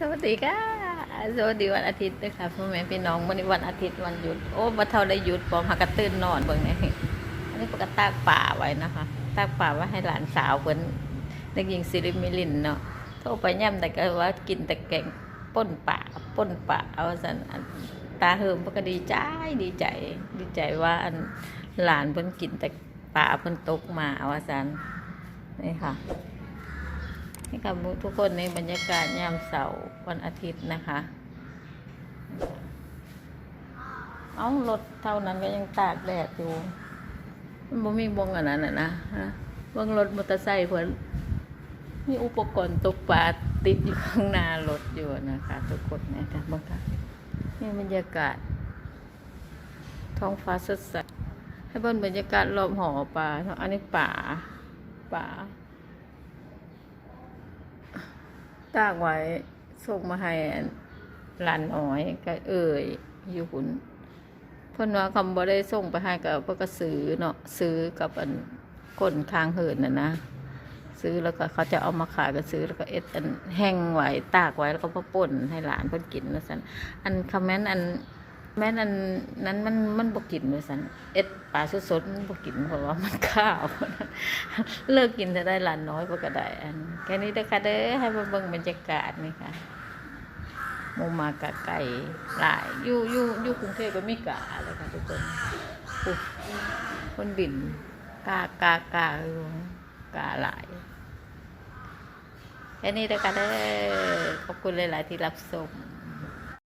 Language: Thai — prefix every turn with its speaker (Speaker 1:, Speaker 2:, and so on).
Speaker 1: สวัสดีค่ะ สวัสดีวันอาทิตย์ด้วยค่ะพ่อแม่พี่น้องวันนี้วันอาทิตย์วันหยุด โอ้มาเท่าได้หยุดปอมหากกระตื้นนอนเบิ่งนี่อันนี้ปกตากป่าไว้นะคะ ตากป่าไว้ให้หลานสาวเพิ่นเด็กหญิงสิริมิลินเนาะ โทรไปย่ำแต่ก็ว่ากินแต่แกงป่นป่าป่นป่าเอาสันอันตาเฮิมเพิ่นก็ดีใจดีใจ ดีใจว่าอันหลานเพิ่นกินแต่ป่าเพิ่นตกมาว่าสันนี่ค่ะ ให้กับทุกคนในบรรยากาศยามเสาร์วันอาทิตย์นะคะ เอารถเท่านั้นก็ยังตากแดดอยู่ มันบ่มีบงอันนั้นนะนะฮะเบงรถมอเตอร์ไซค์เพิ่นมีอุปกรณ์ตกปลาติดอยู่ข้างหน้ารถอยู่นะคะทุกคนนี่ยค่ะบังคับนี่บรรยากาศ ท้องฟ้าสดใสให้เบิ่งบรรยากาศรอบหอปลาอันนี้ป่าป่า ตากไว้ส่งมาให้หลานน้อยก็เอ่ยอยู่หุ่นเพิ่นว่าคำบ่ได้ส่งไปให้กับเพิ่นก็ซื้อเนาะซื้อกับอันคนค้างเหินน่ะนะซื้อแล้วก็เขาจะเอามาขายก็ซื้อแล้วก็เอ็ดอันแห้งไว้ตากไว้แล้วก็มาป่นให้หลานเพิ่นกินนะสันอันคอมเมนต์อัน แม่นอันนั้นมันมันบกินว่าซั่นเอ็ดปลาสดๆมันบกินเพราะว่ามันข้าว เลิกกินจะได้หลานน้อยเพิ่นก็ได้อันแค่นี้เด้อค่ะเด้อให้มาเบิ่งบรรยากาศนี่ค่ะหมูมากะไก่หลายอยู่อยู่อยู่กรุงเทพก็มีกาเลยค่ะทุกคนคนบินกากากาอยู่กาหลายแค่นี้เด้อค่ะเด้อขอบคุณหลาย ๆ ที่รับชม